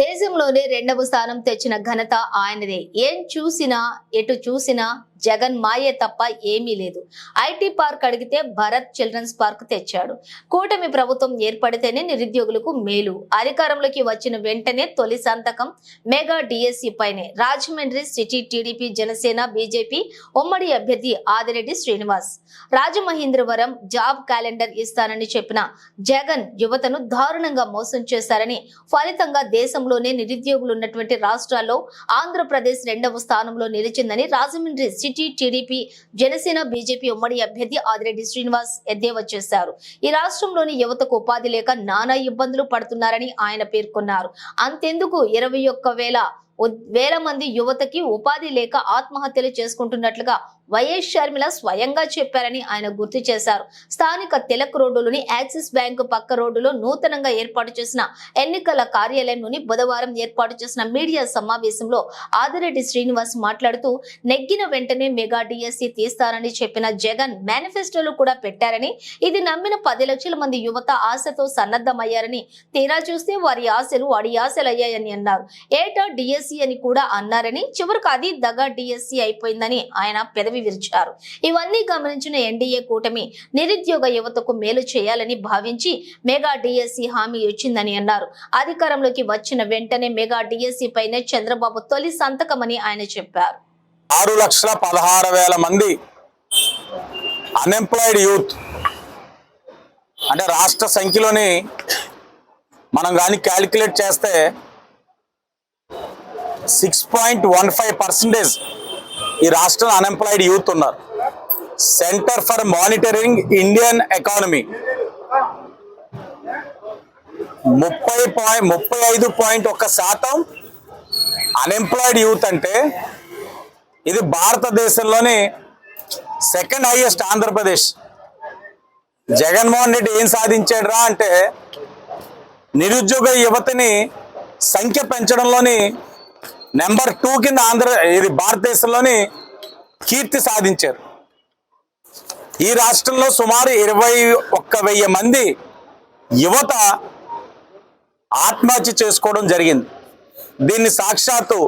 దేశంలోనే రెండవ స్థానం తెచ్చిన ఘనత ఆయనదే. ఏం చూసినా ఎటు చూసినా జగన్ మాయే తప్ప ఏమీ లేదు. ఐటీ పార్క్ అడిగితే భరత్ చిల్డ్రన్స్ పార్క్ తెచ్చాడు. కూటమి ప్రభుత్వం ఏర్పడితేనే నిరుద్యోగులకు మేలు. అధికారంలోకి వచ్చిన వెంటనే తొలి సంతకం మెగా డిఎస్సి పైనే. Rajahmundry city TDP Janasena BJP ఉమ్మడి అభ్యర్థి ఆదిరెడ్డి శ్రీనివాస్. రాజమహేంద్రవరం జాబ్ క్యాలెండర్ ఇస్తానని చెప్పిన జగన్ యువతను దారుణంగా మోసం చేశారని ఫలితంగా దేశంలోనే నిరుద్యోగులు ఉన్నటువంటి రాష్ట్రాల్లో ఆంధ్రప్రదేశ్ రెండవ స్థానంలో నిలిచిందని Rajahmundry city TDP Janasena BJP ఉమ్మడి అభ్యర్థి ఆదిరెడ్డి శ్రీనివాస్ ఎద్దేవా చేశారు. ఈ రాష్ట్రంలోని యువతకు ఉపాధి లేక నానా ఇబ్బందులు పడుతున్నారని ఆయన పేర్కొన్నారు. అంతెందుకు? ఇరవై ఒక్క వేల మంది యువతకి ఉపాధి లేక ఆత్మహత్యలు చేసుకుంటున్నట్లుగా వైఎస్ షర్మిల స్వయంగా చెప్పారని ఆయన గుర్తు చేశారు. స్థానిక తిలక్ రోడ్డులోని యాక్సిస్ బ్యాంకు పక్క రోడ్డులో నూతనంగా ఏర్పాటు చేసిన ఎన్నికల కార్యాలయంలోని బుధవారం ఏర్పాటు చేసిన మీడియా సమావేశంలో ఆదిరెడ్డి శ్రీనివాస్ మాట్లాడుతూ నెగ్గిన వెంటనే మెగా డిఎస్సి తీస్తారని చెప్పిన జగన్ మేనిఫెస్టోలు కూడా పెట్టారని ఇది నమ్మిన పది లక్షల మంది యువత ఆశతో సన్నద్ధమయ్యారని తీరా చూస్తే వారి ఆశలు వాడి ఆశలు అయ్యాయని అన్నారు. ఏటా డిఎస్సి అని కూడా అన్నారని చివరకు అది దగా డిఎస్సి అయిపోయిందని ఆయన పెదవి విరిచారు. ఇవన్నీ గమనించిన ఎన్డీఏ కూటమి నిరుద్యోగ యువతకు మేలు చేయాలని భావించి మెగా డిఎస్సి హామీ ఇచ్చిందని అన్నారు. అధికారంలోకి వచ్చిన వెంటనే మెగా డిఎస్సి పైనే చంద్రబాబు తొలి సంతకమని ఆయన చెప్పారు. ఆరు లక్షల పదహారు వేల మంది అన్ఎంప్లాయిడ్ యూత్ అంటే రాష్ట్ర సంఖ్యలోని మనం కానీ క్యాలిక్యులేట్ చేస్తే six point one five percentage ఈ రాష్ట్రంలో అన్ఎంప్లాయిడ్ యూత్ ఉన్నారు. Centre for monitoring Indian economy ముప్పై పాయింట్ ముప్పై ఐదు పాయింట్ ఒక్క శాతం అన్ఎంప్లాయిడ్ యూత్ అంటే ఇది భారతదేశంలోని సెకండ్ హైయెస్ట్ ఆంధ్రప్రదేశ్ జగన్మోహన్ రెడ్డి ఏం సాధించాడు రా అంటే నిరుద్యోగ యువతని సంఖ్య పెంచడంలోని నెంబర్ టూ కింద ఆంధ్ర ఇది భారతదేశంలోని కీర్తి సాధించారు. ఈ రాష్ట్రంలో సుమారు ఇరవై ఒక్క వెయ్యి మంది యువత ఆత్మహత్య చేసుకోవడం జరిగింది. దీన్ని సాక్షాత్తు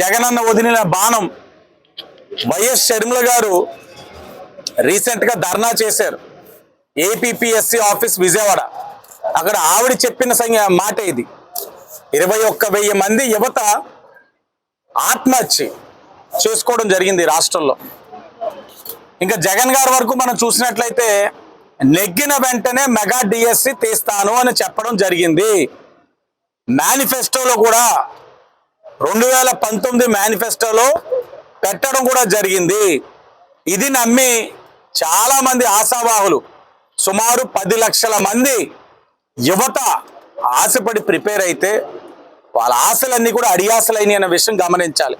జగనన్న వదిలిన బాణం వైఎస్ షర్మిల గారు రీసెంట్గా ధర్నా చేశారు. APSC office Vijayawada. అక్కడ ఆవిడ చెప్పిన సంఖ్య మాట ఇది. ఇరవై ఒక్క వెయ్యి మంది యువత ఆత్మహత్య చేసుకోవడం జరిగింది రాష్ట్రంలో. ఇంకా జగన్ గారి వరకు మనం చూసినట్లయితే నెగ్గిన వెంటనే మెగా డిఎస్సి తీస్తాను అని చెప్పడం జరిగింది. మేనిఫెస్టోలో కూడా రెండు వేల పంతొమ్మిది మేనిఫెస్టోలో పెట్టడం కూడా జరిగింది. ఇది నమ్మి చాలా మంది ఆశావాహులు సుమారు పది లక్షల మంది యువత ఆశపడి ప్రిపేర్ అయితే వాళ్ళ ఆశలన్నీ కూడా అడియాసలైనవి అనే విషయం గమనించాలి.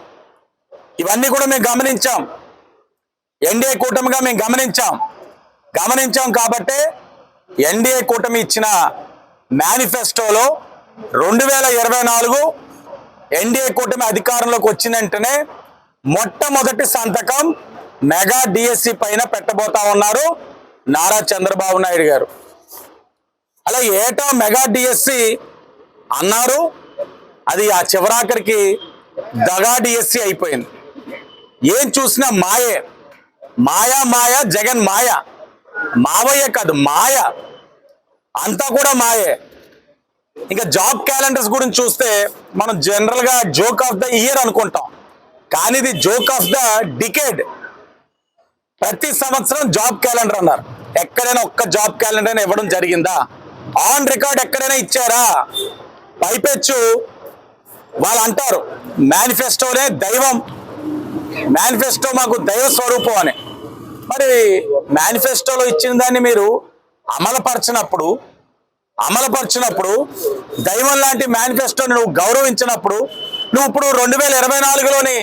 ఇవన్నీ కూడా మేము గమనించాం. ఎన్డీఏ కూటమిగా మేము గమనించాం. గమనించాం కాబట్టే ఎన్డీఏ కూటమి ఇచ్చిన మేనిఫెస్టోలో రెండు వేల ఇరవై నాలుగు ఎన్డీఏ కూటమి అధికారంలోకి వచ్చిన వెంటనే మొట్టమొదటి సంతకం మెగా డిఎస్సి పైన పెట్టబోతా ఉన్నారు నారా చంద్రబాబు నాయుడు గారు. అలా ఏటా మెగా డిఎస్సి అన్నారు. అది ఆ చివరాఖరికి దగా డిఎస్సి అయిపోయింది. ఏం చూసినా మాయే. మాయా మాయ జగన్ మాయ. మావయ్య కాదు మాయ. అంతా కూడా మాయే. ఇంకా జాబ్ క్యాలెండర్స్ గురించి చూస్తే మనం జనరల్గా జోక్ ఆఫ్ ద ఇయర్ అనుకుంటాం. కానీ ఇది జోక్ ఆఫ్ ద డికేడ్ ప్రతి సంవత్సరం జాబ్ క్యాలెండర్ అన్నారు. ఎక్కడైనా ఒక్క జాబ్ క్యాలెండర్ అయినా ఇవ్వడం జరిగిందా? ఆన్ రికార్డ్ ఎక్కడైనా ఇచ్చారా? పైపెచ్చు. వాళ్ళు అంటారు మేనిఫెస్టోనే దైవం. మేనిఫెస్టో మాకు దైవ స్వరూపం అని. మరి మేనిఫెస్టోలో ఇచ్చిన దాన్ని మీరు అమలుపరచినప్పుడు అమలుపరిచినప్పుడు దైవం లాంటి మేనిఫెస్టోని నువ్వు గౌరవించినప్పుడు నువ్వు ఇప్పుడు రెండు వేల ఇరవై నాలుగులోని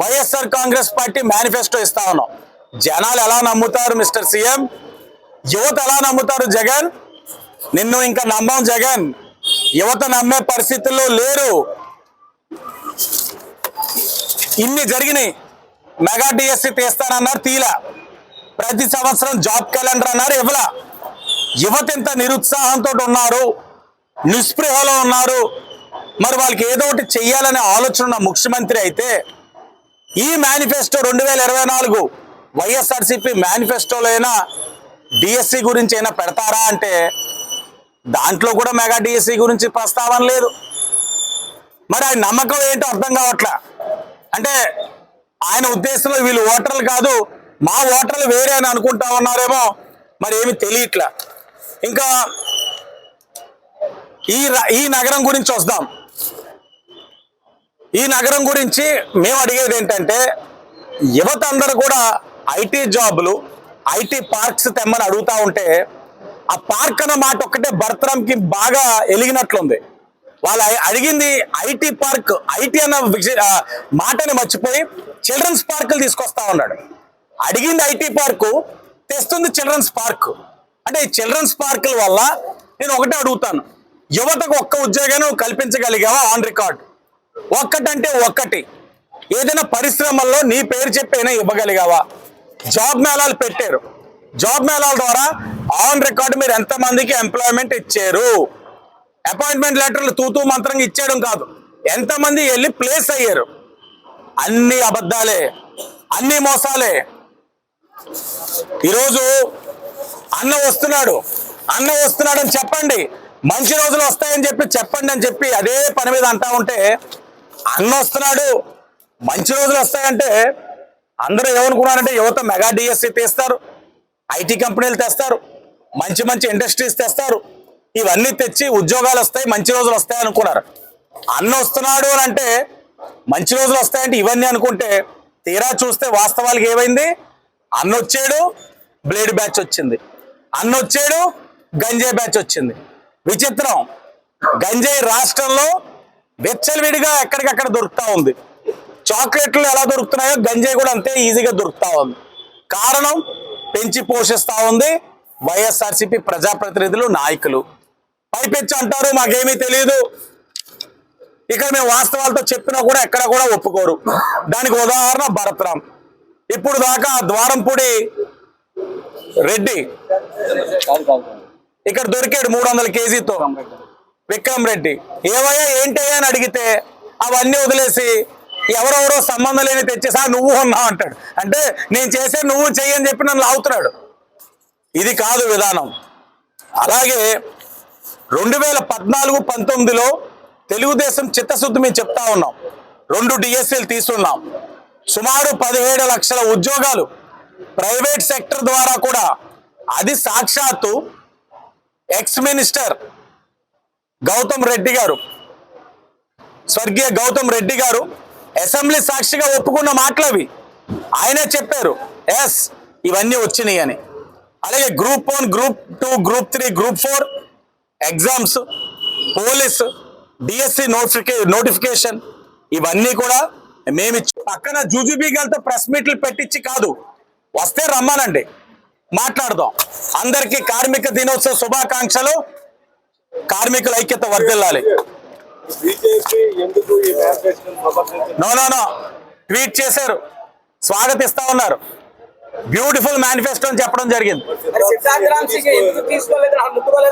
వైఎస్ఆర్ కాంగ్రెస్ పార్టీ మేనిఫెస్టో ఇస్తా ఉన్నావు. జనాలు ఎలా నమ్ముతారు మిస్టర్ సీఎం? యువత ఎలా నమ్ముతారు జగన్? నిన్ను ఇంకా నమ్మం జగన్. యువత నమ్మే పరిస్థితుల్లో లేరు. ఇన్ని జరిగినాయి. మెగా డిఎస్సి తీస్తానన్నారు తీలా. ప్రతి సంవత్సరం జాబ్ క్యాలెండర్ అన్నారు ఇవ్వలా. యువత ఎంత నిరుత్సాహంతో ఉన్నారు నిస్పృహలో ఉన్నారు. మరి వాళ్ళకి ఏదో ఒకటి చెయ్యాలనే ఆలోచన ఉన్న ముఖ్యమంత్రి అయితే ఈ మేనిఫెస్టో రెండు వేల ఇరవై నాలుగు వైఎస్ఆర్సిపి మేనిఫెస్టోలో అయినా డిఎస్సి గురించి అయినా పెడతారా అంటే దాంట్లో కూడా మెగా డిఎస్సి గురించి ప్రస్తావన లేదు. మరి ఆయన నమ్మకం ఏంటో అర్థం కావట్లా? అంటే ఆయన ఉద్దేశంలో వీళ్ళు ఓటర్లు కాదు మా ఓటర్లు వేరే అని అనుకుంటా ఉన్నారేమో మరి ఏమి తెలియట్లా. ఇంకా ఈ ఈ నగరం గురించి వస్తాం. ఈ నగరం గురించి మేము అడిగేది ఏంటంటే యువత అందరూ కూడా ఐటీ జాబులు ఐటీ పార్క్స్ తెమ్మని అడుగుతా ఉంటే ఆ పార్క్ అన్న మాట ఒక్కటే భర్తరంకి బాగా ఎలిగినట్లుంది. వాళ్ళు అడిగింది ఐటీ పార్క్ ఐటీ అన్న మాటని మర్చిపోయి చిల్డ్రన్స్ పార్కులు తీసుకొస్తా ఉన్నాడు. అడిగింది ఐటీ పార్కు తెస్తుంది చిల్డ్రన్స్ పార్క్. అంటే ఈ చిల్డ్రన్స్ పార్కుల వల్ల నేను ఒకటే అడుగుతాను. యువతకు ఒక్క ఉద్యోగాన్ని కల్పించగలిగావా ఆన్ రికార్డ్? ఒక్కటంటే ఒక్కటి. ఏదైనా పరిశ్రమల్లో నీ పేరు చెప్పైనా ఇవ్వగలిగావా? జాబ్ మేళాలు పెట్టారు. జాబ్ మేళాల ద్వారా ఆన్ రికార్డ్ మీరు ఎంతమందికి ఎంప్లాయ్మెంట్ ఇచ్చారు? అపాయింట్మెంట్ లెటర్లు తూతూ మంత్రంగా ఇచ్చేయడం కాదు. ఎంతమంది వెళ్ళి ప్లేస్ అయ్యారు? అన్ని అబద్ధాలే అన్ని మోసాలే. ఈరోజు అన్న వస్తున్నాడు. అన్న వస్తున్నాడు అని చెప్పండి. మంచి రోజులు వస్తాయని చెప్పి చెప్పండి అని చెప్పి అదే పని మీద అంటా ఉంటే అన్న వస్తున్నాడు. మంచి రోజులు వస్తాయంటే అందరూ ఏమనుకున్నారంటే యువత మెగా డిఎస్సి తీస్తారు ఐటీ కంపెనీలు తెస్తారు మంచి మంచి ఇండస్ట్రీస్ తెస్తారు. ఇవన్నీ తెచ్చి ఉద్యోగాలు వస్తాయి మంచి రోజులు వస్తాయి అనుకున్నారు. అన్న వస్తున్నాడు అని అంటే మంచి రోజులు వస్తాయంటే ఇవన్నీ అనుకుంటే తీరా చూస్తే వాస్తవాలకి ఏమైంది? అన్న వచ్చాడు బ్లేడ్ బ్యాచ్ వచ్చింది. అన్న వచ్చాడు గంజాయి బ్యాచ్ వచ్చింది. విచిత్రం. గంజాయి రాష్ట్రంలో వెచ్చలవిడిగా ఎక్కడికక్కడ దొరుకుతూ ఉంది. చాక్లెట్లు ఎలా దొరుకుతున్నాయో గంజాయి కూడా అంతే ఈజీగా దొరుకుతూ ఉంది. కారణం పెంచి పోషిస్తూ ఉంది వైఎస్ఆర్సీపీ ప్రజాప్రతినిధులు నాయకులు. పైపెచ్చి అంటారు మాకేమీ తెలియదు ఇక్కడ మేము వాస్తవాలతో చెప్పినా కూడా ఎక్కడ కూడా ఒప్పుకోరు. దానికి ఉదాహరణ భరత్రామ్ ఇప్పుడు దాకా ద్వారంపూడి రెడ్డి ఇక్కడ దొరికాడు మూడు వందల కేజీతో. విక్రమ్ రెడ్డి. ఏవయ్యా ఏంటయ్యా అని అడిగితే అవన్నీ వదిలేసి ఎవరెవరో సంబంధం లేని తెచ్చేసా నువ్వు ఉన్నావు అంటాడు. అంటే నేను చేసే నువ్వు చెయ్యని చెప్పి నన్ను లాగుతున్నాడు. ఇది కాదు విధానం. అలాగే రెండు వేల పద్నాలుగు పంతొమ్మిదిలో తెలుగుదేశం చిత్తశుద్ధి మేము చెప్తా ఉన్నాం. రెండు డిఎస్సీలు తీసుకున్నాం సుమారు పదిహేడు లక్షల ఉద్యోగాలు ప్రైవేట్ సెక్టర్ ద్వారా కూడా అది సాక్షాత్తు ఎక్స్ మినిస్టర్ గౌతమ్ రెడ్డి గారు స్వర్గీయ గౌతమ్ రెడ్డి గారు అసెంబ్లీ సాక్షిగా ఒప్పుకున్న మాటలవి ఆయనే చెప్పారు ఎస్ ఇవన్నీ వచ్చినాయి అని. అలాగే group one group two group three group four exams police DSC నోటిఫికే notification ఇవన్నీ కూడా మేము ఇచ్చి పక్కన జూజుబీగాలతో ప్రెస్ మీట్లు పెట్టించి కాదు. వస్తే రమ్మానండి. మాట్లాడదాం. అందరికీ కార్మిక దినోత్సవ శుభాకాంక్షలు. కార్మికుల ఐక్యత సమర్థించింది? No no no. ట్వీట్ చేశారు. స్వాగతిస్తా ఉన్నారు. బ్యూటిఫుల్ మేనిఫెస్టో అని చెప్పడం జరిగింది.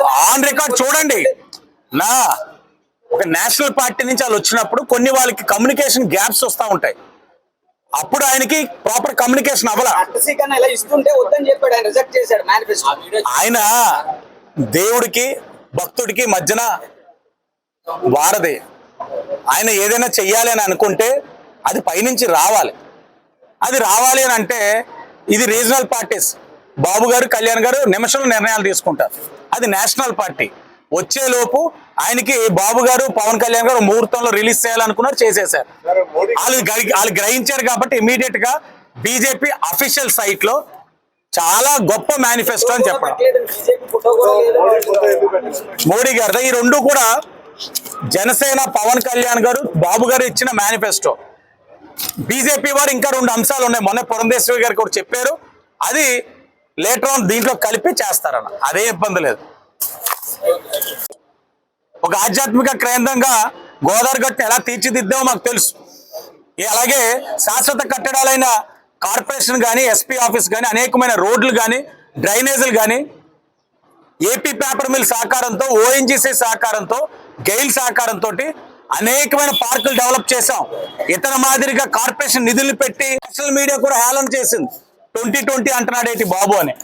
ఆన్ రికార్డ్ చూడండి. నా ఒక నేషనల్ పార్టీ నుంచి వాళ్ళు వచ్చినప్పుడు కొన్ని వాళ్ళకి కమ్యూనికేషన్ గ్యాప్స్ వస్తూ ఉంటాయి. అప్పుడు ఆయనకి ప్రాపర్ కమ్యూనికేషన్ అవ్వాల. ఆయన రిజెక్ట్ చేశాడు మేనిఫెస్టో ఆయన దేవుడికి భక్తుడికి మధ్యన వారధి. ఆయన ఏదైనా చెయ్యాలి అని అనుకుంటే అది పైనుంచి రావాలి. అది రావాలి అని అంటే ఇది రీజనల్ పార్టీస్. బాబు గారు కళ్యాణ్ గారు నిమిషంలో నిర్ణయాలు తీసుకుంటారు. అది నేషనల్ పార్టీ. వచ్చేలోపు ఆయనకి బాబు గారు పవన్ కళ్యాణ్ గారు ముహూర్తంలో రిలీజ్ చేయాలనుకున్నారు చేసేసారు వాళ్ళు వాళ్ళు గ్రహించారు కాబట్టి ఇమీడియట్గా బీజేపీ అఫీషియల్ సైట్లో చాలా గొప్ప మేనిఫెస్టో అని చెప్పడం. మోడీ గారు ఈ రెండు కూడా జనసేన పవన్ కళ్యాణ్ గారు బాబు గారు ఇచ్చిన మేనిఫెస్టో బీజేపీ వారు ఇంకా రెండు అంశాలు ఉన్నాయి. మొన్న పురంధేశ్వరి గారు కూడా చెప్పారు. అది లేటర్ ఆన్ దీంట్లో కలిపి చేస్తారన్న. అదే ఇబ్బంది లేదు. ఒక ఆధ్యాత్మిక కేంద్రంగా గోదావరి గట్టును ఎలా తీర్చిదిద్దామో మాకు తెలుసు. అలాగే శాశ్వత కట్టడాలైన కార్పొరేషన్ కానీ ఎస్పీ ఆఫీస్ కానీ అనేకమైన రోడ్లు కానీ డ్రైనేజీలు కానీ ఏపీ పేపర్ మిల్ సహకారంతో ఓఎన్జీసీ సహకారంతో గెయిల్ సహకారంతో అనేకమైన పార్కులు డెవలప్ చేశాం. ఇతర మాదిరిగా కార్పొరేషన్ నిధులు పెట్టి సోషల్ మీడియా కూడా హేళన చేసింది. ట్వంటీ ట్వంటీ అంటున్నాడేటి బాబు అని.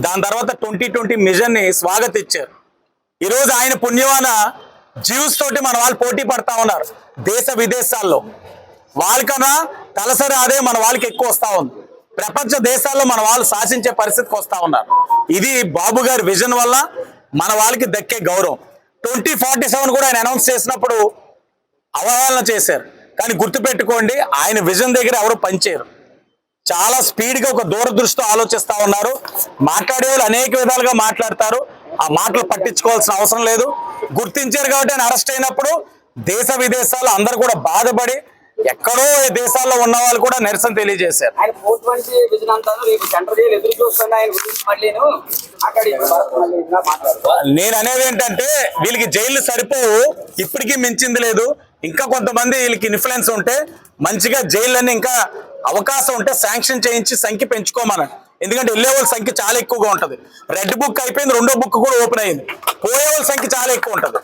దాని తర్వాత ట్వంటీ ట్వంటీ మిషన్ని స్వాగతించారు ఈరోజు ఆయన పుణ్యవాన జ్యూస్ తోటి మన వాళ్ళు పోటీ పడతా ఉన్నారు. దేశ విదేశాల్లో. వాళ్ళకన్నా తలసరి అదే మన వాళ్ళకి ఎక్కువ వస్తా ఉంది. ప్రపంచ దేశాల్లో మన వాళ్ళు శాసించే పరిస్థితికి వస్తా ఉన్నారు. ఇది బాబు గారి విజన్ వల్ల మన వాళ్ళకి దక్కే గౌరవం. ట్వంటీ ఫార్టీ సెవెన్ కూడా ఆయన అనౌన్స్ చేసినప్పుడు అవహేళన చేశారు. కానీ గుర్తుపెట్టుకోండి ఆయన విజన్ దగ్గర ఎవరు పనిచేయరు. చాలా స్పీడ్గా ఒక దూరదృష్టితో ఆలోచిస్తా ఉన్నారు. మాట్లాడే వాళ్ళు అనేక విధాలుగా మాట్లాడతారు. ఆ మాటలు పట్టించుకోవాల్సిన అవసరం లేదు. గుర్తించారు కాబట్టి ఆయన అరెస్ట్ అయినప్పుడు దేశ విదేశాలు అందరు కూడా బాధపడి ఎక్కడో దేశాల్లో ఉన్న వాళ్ళు కూడా నిరసన తెలియజేశారు. నేను అనేది ఏంటంటే వీళ్ళకి జైలు సరిపోవు. ఇప్పటికీ మించింది లేదు. ఇంకా కొంతమంది వీళ్ళకి ఇన్ఫ్లుయెన్స్ ఉంటే మంచిగా జైళ్ళని ఇంకా అవకాశం ఉంటే శాంక్షన్ చేయించి సంఖ్య పెంచుకోమనండి ఎందుకంటే వెళ్ళే వాళ్ళ సంఖ్య చాలా ఎక్కువగా ఉంటది. రెడ్ బుక్ అయిపోయింది రెండో బుక్ కూడా ఓపెన్ అయింది. పోయే వాళ్ళ సంఖ్య చాలా ఎక్కువ ఉంటది.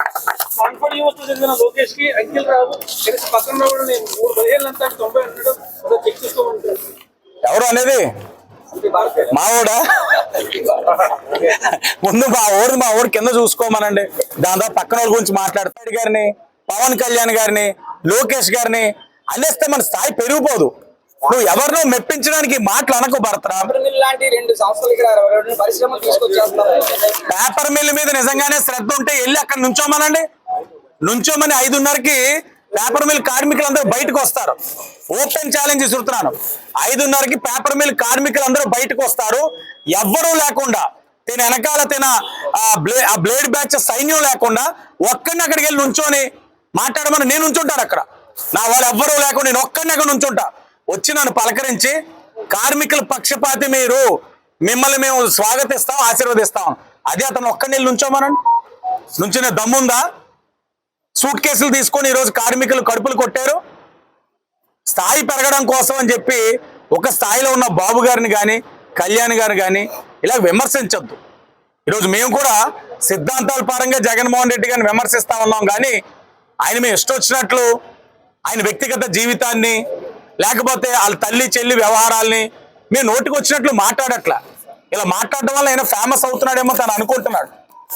ఎవరు అనేది? మా ఊడా ముందు మా ఊరు మా ఊరు కింద చూసుకోమనండి. దాని తర్వాత పక్కన వాళ్ళ గురించి మాట్లాడతాడు గారిని. పవన్ కళ్యాణ్ గారిని లోకేష్ గారిని అనేస్తే మన స్థాయి పెరిగిపోదు. నువ్వు ఎవరినో మెప్పించడానికి మాటలు అనకు భరతరా. పేపర్ మిల్ మీద నిజంగానే శ్రద్ధ ఉంటే వెళ్ళి అక్కడ నుంచోమనండి. నుంచోమని ఐదున్నరకి పేపర్ మిల్ కార్మికులందరూ బయటకు వస్తారు. ఓపెన్ ఛాలెంజ్ ఇస్తున్నాను ఐదున్నరకి పేపర్ మిల్ కార్మికులందరూ బయటకు వస్తారు. ఎవ్వరూ లేకుండా తిన వెనకాల తిన ఆ బ్లేడ్ బ్యాచ్ సైన్యం లేకుండా ఒక్కడిని అక్కడికి వెళ్ళి నుంచొని మాట్లాడమని నేను ఉంచుంటాను అక్కడ. నా వాళ్ళు ఎవ్వరూ లేకుండా నేను ఒక్కడిని అక్కడ ఉంచుంటా. వచ్చి నన్ను పలకరించి కార్మికుల పక్షపాతి మీరు మిమ్మల్ని మేము స్వాగతిస్తాం ఆశీర్వదిస్తాం. అదే అతను ఒక్కడిని నుంచోమనండి నుంచునే దమ్ముందా? సూట్ కేసులు తీసుకొని ఈరోజు కార్మికులు కడుపులు కొట్టారు. స్థాయి పెరగడం కోసం అని చెప్పి ఒక స్థాయిలో ఉన్న బాబు గారిని కానీ కళ్యాణ్ గారిని కానీ ఇలా విమర్శించద్దు. ఈరోజు మేము కూడా సిద్ధాంతాల పరంగా జగన్మోహన్ రెడ్డి గారిని విమర్శిస్తా ఉన్నాం కానీ ఆయన మేము ఇష్టం వచ్చినట్లు ఆయన వ్యక్తిగత జీవితాన్ని లేకపోతే వాళ్ళ తల్లి చెల్లి వ్యవహారాల్ని మేము నోటికి వచ్చినట్లు మాట్లాడట్లా. ఇలా మాట్లాడడం వల్ల ఆయన ఫేమస్ అవుతున్నాడేమో తను అనుకుంటున్నాడు.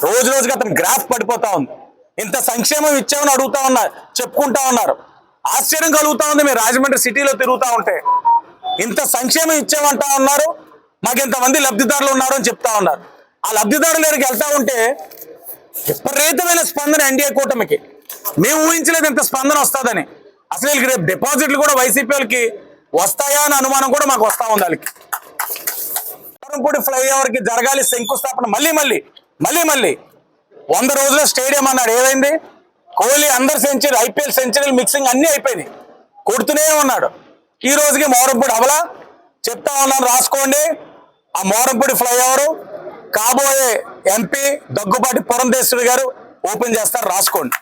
రోజు రోజుకి అతను గ్రాఫ్ పడిపోతా ఉంది. ఇంత సంక్షేమం ఇచ్చామని అడుగుతా ఉన్నారు చెప్పుకుంటా ఉన్నారు. ఆశ్చర్యం కలుగుతా ఉంది మీరు రాజమండ్రి సిటీలో తిరుగుతూ ఉంటే. ఇంత సంక్షేమం ఇచ్చామంటా ఉన్నారు. మాకు ఇంతమంది లబ్ధిదారులు ఉన్నారు అని చెప్తా ఉన్నారు. ఆ లబ్ధిదారుల దగ్గరికి వెళ్తా ఉంటే విపరీతమైన స్పందన ఎన్డీఏ కూటమికి. మేము ఊహించలేదు ఇంత స్పందన వస్తుందని. అసలు వీళ్ళకి రేపు డిపాజిట్లు కూడా వైసీపీ వాళ్ళకి వస్తాయా అని అనుమానం కూడా మాకు వస్తా ఉంది వాళ్ళకి. కారంపూడి ఫ్లైఓవర్కి జరగాలి శంకుస్థాపన మళ్ళీ మళ్ళీ మళ్ళీ మళ్ళీ. వంద రోజుల స్టేడియం అన్నాడు. ఏదైంది కోహ్లీ అందరు సెంచరీ ఐపీఎల్ సెంచరీలు మిక్సింగ్ అన్ని అయిపోయినాయి కొడుతూనే ఉన్నాడు. ఈ రోజుకి మోరంపూడి అవలా? చెప్తా ఉన్నాను రాసుకోండి. ఆ మోరంపూడి ఫ్లైఓవర్ కాబోయే ఎంపీ దగ్గుబాటి పురంధేశ్వరి గారు ఓపెన్ చేస్తారు రాసుకోండి.